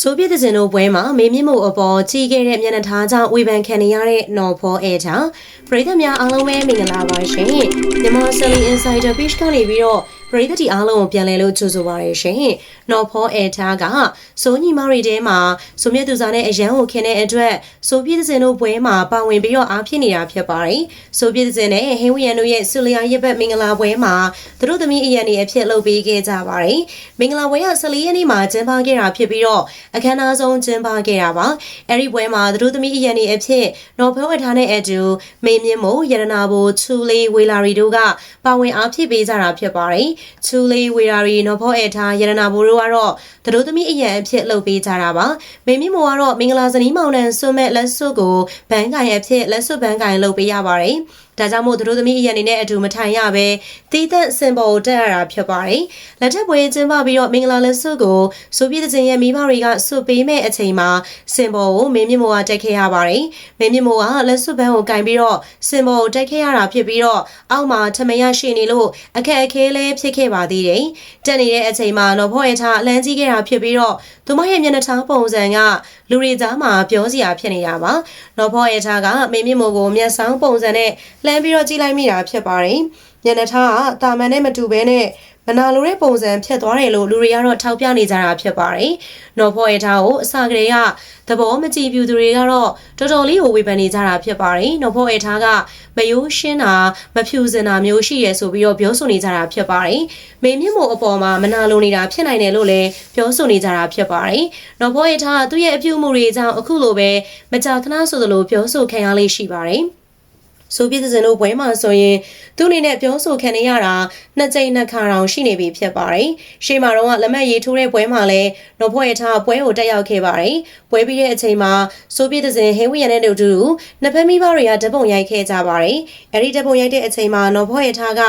ဆိုဗီယက်တစ်စင်တို့ပွဲမှာမေမြင့်မှုအပေါ်ကြီးခဲ့တဲ့မျက်နှာထားကြောင့်ဝေဖန်ခံနေရတဲ့နော်ဖောအဲတာပရိသတ်များအားလုံးပဲမင်္ဂလာပါရှင်မြန်မာ Selling Insider Page ကနေပြီးတော့ပရိသတ်တီအားလုံးကိုပြန်လည်လို့ကြိုဆိုပါရရှင်နော်ဖောအဲတာကစိုးညီမတွေထဲမှာဆိုမြတ်သူစားနဲ့အရန်ကိုခင်တဲ့အတွက်ဆိုဗီယက်တစ်စင်တို့ပွဲမှာပါဝင်ပြီးတော့အားဖြစ်နေတာဖြစ်ပါတယ်ဆိုဗီယက်တစ်စင်နဲ့ဟင်းဝီယန်တို့ရဲ့ဆူလီယာရက်ဘက်မင်္ဂလာပွဲမှာသူတို့သမီးအရန်တွေအဖြစ်လုပ်ပေးခဲ့ကြပါတယ်မင်္ဂလာပွဲက14ရက်နေ့မှာကျင်းပခဲ့တာဖြစ်ပြီးတော့အခမ်းအနားဆုံးကျင်းပခဲ့တာပါအဲ့ဒီပွဲမှာသူတို့သမီးအရန်တွေအဖြစ်နော်ဖဲဝက်ထားတဲ့အတူမေမြင့်မို့ရတနာဘိုချူလေးဝေလာရီတို့ကပါဝင်အားဖြစ်ပေးကြတာဖြစ်ပါတယ်ချူလေးဝေလာရီနော်ဖောအထားရတနာဘိုတို့ကတော့သူတို့သမီးအရန်အဖြစ်လုပ်ပေးကြတာပါမေမြင့်မို့ကတော့မင်္ဂလာဇနီးမောင်နှံဆွမဲ့လက်စွပ်ကိုဘန်ကိုင်အဖြစ်လက်စွပ်ဘန်ကိုင်လုပ်ပေးရပါတယ် ဒါကြောင့်မို့သူတို့သမီးအရန်နေနဲ့အတူမထိုင်ရပဲတီးသက်စင်ပေါ်တက်ရတာဖြစ်ပါတယ်။လက်ထပ်ပွဲကျင်းပပြီးတော့မင်္ဂလာလက်စွပ်ကိုဆိုဗီယက်တင်ရဲ့မိဘတွေကစွပ်ပေးမဲ့အချိန်မှာစင်ပေါ်ကိုမင်းမြင့်မိုးကတက်ခဲ့ရပါတယ်။မင်းမြင့်မိုးကလက်စွပ်ဘန်းကိုကင်ပြီးတော့စင်ပေါ်ကိုတက်ခဲ့ရတာဖြစ်ပြီးတော့အောက်မှာထမရရှိနေလို့အခက်အခဲလည်းဖြစ်ခဲ့ပါသေးတယ်။တက်နေတဲ့အချိန်မှာတော့ဖော့ရထားအလန်းကြီးခဲ့တာဖြစ်ပြီးတော့သူမရဲ့မျက်နှာထားပုံစံကလူတွေကြားမှာပြောစရာဖြစ်နေတာပါ။နော်ဖော့ရထားကမင်းမြင့်မိုးကိုမျက်စောင်းပုံစံနဲ့လှမ်းပြီးတော့ကြည့်လိုက်မိတာဖြစ်ပါတယ်။ညနေထားကတာမန်နဲ့မတူဘဲနဲ့မနာလိုတဲ့ပုံစံဖြတ်သွားတယ်လို့လူတွေကတော့ထောက်ပြနေကြတာဖြစ်ပါတယ်။နော်ဖော်ရထားကိုအစကတည်းကသဘောမကြည့်ပြူသူတွေကတော့တော်တော်လေးကိုဝေဖန်နေကြတာဖြစ်ပါတယ်။နော်ဖော်ရထားကမယိုးရှင်းတာမဖြူစင်တာမျိုးရှိရဲဆိုပြီးတော့ပြောဆိုနေကြတာဖြစ်ပါတယ်။မေမြင့်မို့အပေါ်မှာမနာလိုနေတာဖြစ်နိုင်တယ်လို့လည်းပြောဆိုနေကြတာဖြစ်ပါတယ်။နော်ဖော်ရထားကသူ့ရဲ့အပြုအမူတွေကြောင့်အခုလိုပဲမကြာခဏဆိုသလိုပြောဆိုခံရလေးရှိပါတယ်။ ဆိုပြည်စင်တို့ဘွဲမှာဆိုရင်သူ့အနေနဲ့ပြောဆိုခံနေရတာနှစ်ကြိမ်နှစ်ခါတောင်ရှိနေပြီဖြစ်ပါတယ်။ရှေ့မှာတော့လက်မှတ်ရေးထိုးတဲ့ဘွဲမှာလည်းနော်ဖွဲ့ရထားဘွဲကိုတက်ရောက်ခဲ့ပါတယ်။ဘွဲပြီးတဲ့အချိန်မှာဆိုပြည်စင်ဟင်းဝီရနဲ့တို့တူနှစ်ဖက်မိဘတွေကဓပုံရိုက်ခဲ့ကြပါတယ်။အဲဒီဓပုံရိုက်တဲ့အချိန်မှာနော်ဖွဲ့ရထားက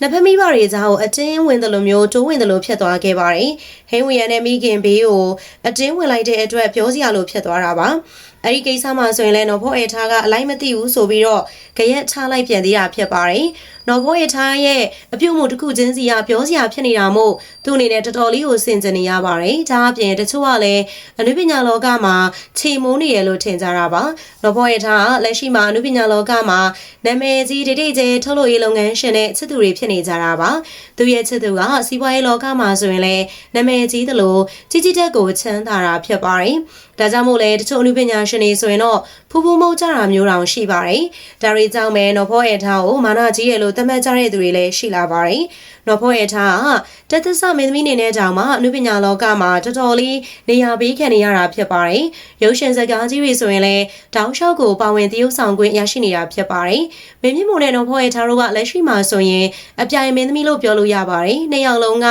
နှစ်ဖက်မိဘတွေကြားကိုအတင်းဝင်တယ်လို့မျိုးတိုးဝင်တယ်လို့ဖြစ်သွားခဲ့ပါတယ်။ဟင်းဝီရနဲ့မိခင်ဘေးကိုအတင်းဝင်လိုက်တဲ့အတွက်ပြောစရာလိုဖြစ်သွားတာပါ။ အဲ့ဒီကိစ္စမှာဆိုရင်လည်းနော်ဖိုးအေထားကအလိုက်မသိဘူးဆိုပြီးတော့ကြရက်ချလိုက်ပြန်သေးတာဖြစ်ပါတယ်။နော်ဖိုးအေထားရဲ့အပြုတ်မှုတစ်ခုချင်းစီကပြောစရာဖြစ်နေတာမို့သူ့အနေနဲ့တော်တော်လေးကိုစင်ကြင်နေရပါတယ်။ဒါအပြင်တချို့ကလည်းအနုပညာလောကမှာခြေမုန်းနေရလို့ထင်ကြတာပါ။နော်ဖိုးအေထားကလက်ရှိမှာအနုပညာလောကမှာနာမည်ကြီးတိတိကျဲထုတ်လို့ရေးလုပ်ငန်းရှင်နဲ့ချစ်သူတွေဖြစ်နေကြတာပါ။သူရဲ့ချစ်သူကစီးပွားရေးလောကမှာဆိုရင်လည်းနာမည်ကြီးသလိုကြီးကြီးတက်ကိုချမ်းသာတာဖြစ်ပါတယ်။ဒါကြောင့်မို့လဲတချို့အနုပညာရှင်တွေဆိုရင်တော့ဖူးဖူးမုတ်ကြတာမျိုးတောင်ရှိပါတယ်။ဒါတွေကြောင့်ပဲနော်ဖောရဲ့ထားကိုမာနကြီးရဲ့လို့သတ်မှတ်ကြတဲ့သူတွေလည်းရှိလာပါတယ်။နော်ဖောရဲ့ထားကတသစမင်းသမီးနေနဲ့တောင်မှအနုပညာလောကမှာတော်တော်လေးနေရာပေးခံနေရတာဖြစ်ပါတယ်။ရုပ်ရှင်ဇာတ်ကားကြီးတွေဆိုရင်လည်းတောင်းလျှောက်ကိုပါဝင်တရုပ်ဆောင်ခွင့်ရရှိနေတာဖြစ်ပါတယ်။မင်းမြင့်မို့နဲ့နော်ဖောရဲ့ထားတို့ကလက်ရှိမှာဆိုရင်အပြိုင်မင်းသမီးလို့ပြောလို့ရပါတယ်။နှစ်ယောက်လုံးက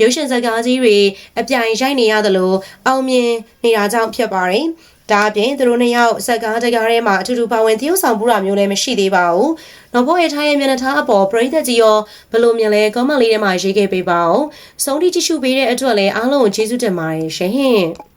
ရုပ်ရှင်ဇာတ်ကားကြီးတွေအပြိုင်ရိုက်နေရသလိုအောင်မြင်နေတာကြောင့်ဖြစ်ပါတယ်။ ဒါအပြင်သူတို့နှစ်ယောက်စက်ကားတကားထဲမှာအထူးထူပါဝင်သရုပ်ဆောင်ပူတာမျိုးလည်းမရှိသေးပါဘူး။နော်ဘောရဲ့ထားရဲ့မျက်နှာထားအပေါ်ပရိသတ်ကြီးရောဘလို့မြင်လဲ comment လေးထဲမှာရေးခဲ့ပေးပါဦး။ဆုံးထိကြည့်ရှုပေးတဲ့အတွက်လည်းအားလုံးကိုကျေးဇူးတင်ပါတယ်ရှင်။